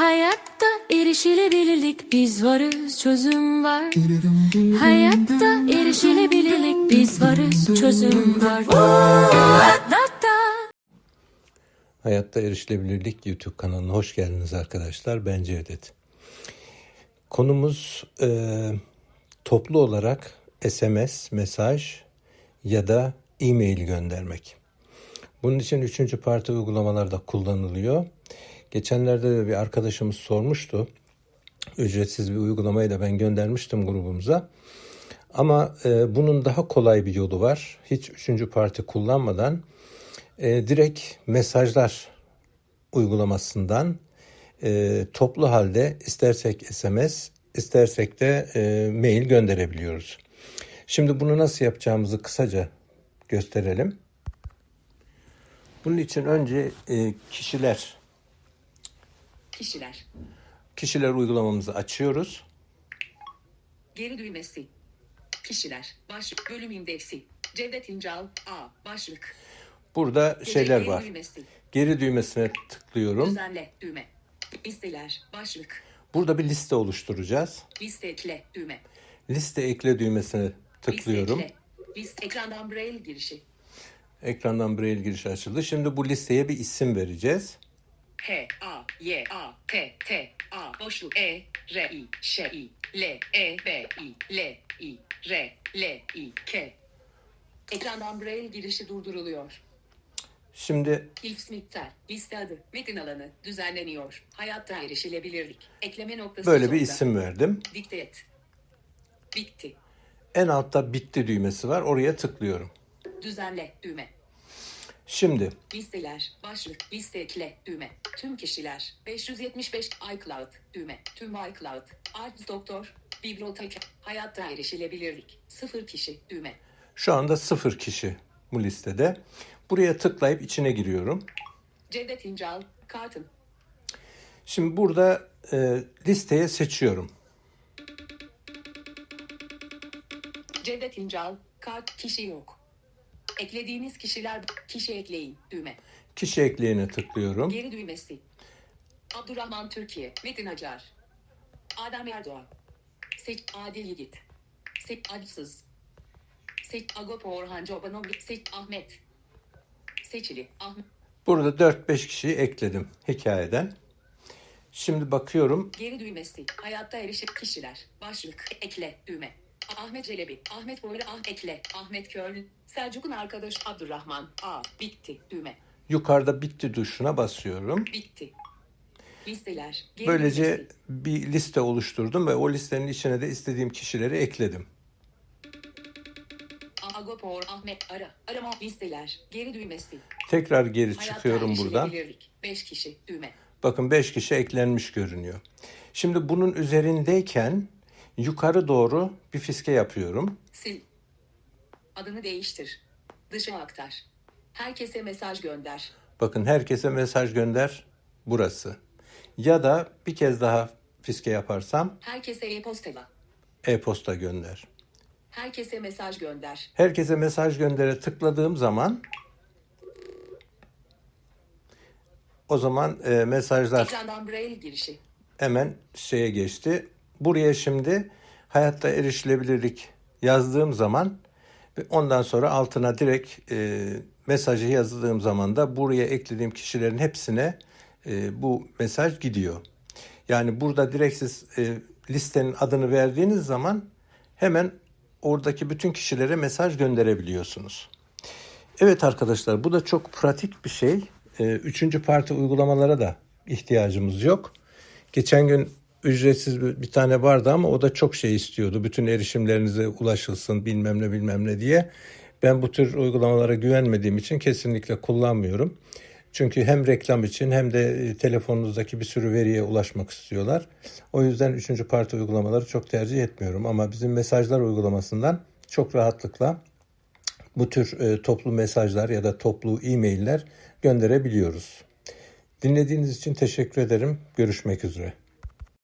Hayatta erişilebilirlik biz varız çözüm var. Hayatta erişilebilirlik biz varız çözüm var. Hayatta Erişilebilirlik YouTube kanalına hoş geldiniz arkadaşlar. Ben Cevdet. Konumuz e, toplu olarak SMS, mesaj ya da e-mail göndermek. Bunun için üçüncü parti uygulamalarda kullanılıyor. Geçenlerde de bir arkadaşımız sormuştu. Ücretsiz bir uygulamayı da ben göndermiştim grubumuza. Ama e, bunun daha kolay bir yolu var. Hiç üçüncü parti kullanmadan e, direkt mesajlar uygulamasından e, toplu halde istersek SMS, istersek de e, mail gönderebiliyoruz. Şimdi bunu nasıl yapacağımızı kısaca gösterelim. Bunun için önce e, kişiler Kişiler. kişiler uygulamamızı açıyoruz. Geri düğmesi. Kişiler. Başlık. Bölüm indeksi. Cevdet İncal. A. Başlık. Burada şeyler Geri var. düğmesi. Geri düğmesine tıklıyorum. Düzenle. Düğme. Listeler. Başlık. Burada bir liste oluşturacağız. Liste ekle. Düğme. Liste ekle düğmesine Liste tıklıyorum. ekle. Liste ekrandan braille girişi. Ekrandan braille giriş açıldı. Şimdi bu listeye bir isim vereceğiz. H A Y A T T A boşluk E R I Ş I L E B I L I R L I K Ekrandan braille girişi durduruluyor. Şimdi Hilf miktar, liste adı, metin alanı, düzenleniyor. Hayatta erişilebilirlik. Ekleme noktası böyle bir isim verdim. Dikte et. Bitti. En altta bitti düğmesi var. Oraya tıklıyorum. Düzenle düğme. Şimdi Listeler, başlık, liste ekle, düğme. Tüm kişiler, 575 iCloud, düğme. Tüm iCloud, Art Doktor, Bibliotek, hayatta erişilebilirlik. Sıfır kişi, düğme. şu anda sıfır kişi bu listede. Buraya tıklayıp içine giriyorum. Cevdet İncal, Kartın, Şimdi burada e, listeye seçiyorum. Cevdet İncal, Kart, kişi yok. Eklediğiniz kişiler, kişi ekleyin, düğme. Kişi ekleyene tıklıyorum. Geri düğmesi. Abdurrahman Türkiye. Metin Acar. Adem Erdoğan. Seç Adil Yiğit. Seç Adsız. Seç Agop Orhan Çobanov. Seç Ahmet. Seçili. Ahmet. Burada 4-5 kişiyi ekledim hikayeden. Şimdi bakıyorum. Geri düğmesi. Hayatta erişip kişiler. Başlık. Ekle. Düğme. Ahmet Celebi. Ahmet Boylu. Ah ekle. Ahmet Köylü. Selçuk'un arkadaş Abdurrahman. A. Bitti. Düğme. Yukarıda bitti tuşuna basıyorum. Bitti. Listeler. Geri Böylece düğmesi. bir liste oluşturdum ve o listenin içine de istediğim kişileri ekledim. Agopor Ahmet ara. Arama listeler. Geri düğmesi. Tekrar geri Hayatta çıkıyorum buradan. erişilebilirlik. 5 kişi düğme. Bakın 5 kişi eklenmiş görünüyor. Şimdi bunun üzerindeyken yukarı doğru bir fiske yapıyorum. Sil. Adını değiştir. Dışa aktar. Herkese mesaj gönder. Bakın herkese mesaj gönder burası. Ya da bir kez daha fiske yaparsam Herkese e-postala. e-posta gönder. Herkese mesaj gönder. Herkese mesaj göndere tıkladığım zaman o zaman e, mesajlar Ekrandan braille girişi. hemen şeye geçti. Buraya şimdi hayatta erişilebilirlik yazdığım zaman ondan sonra altına direkt e, mesajı yazdığım zaman da buraya eklediğim kişilerin hepsine e, bu mesaj gidiyor. Yani burada direkt siz e, listenin adını verdiğiniz zaman hemen oradaki bütün kişilere mesaj gönderebiliyorsunuz. Evet arkadaşlar bu da çok pratik bir şey. Ee, Üçüncü parti uygulamalara da ihtiyacımız yok. Geçen gün ücretsiz bir, tane vardı ama o da çok şey istiyordu. Bütün erişimlerinize ulaşılsın bilmem ne bilmem ne diye. Ben bu tür uygulamalara güvenmediğim için kesinlikle kullanmıyorum. Çünkü hem reklam için hem de e, telefonunuzdaki bir sürü veriye ulaşmak istiyorlar. O yüzden üçüncü parti uygulamaları çok tercih etmiyorum. Ama bizim mesajlar uygulamasından çok rahatlıkla bu tür e, toplu mesajlar ya da toplu e-mailler gönderebiliyoruz. Dinlediğiniz için teşekkür ederim. Görüşmek üzere.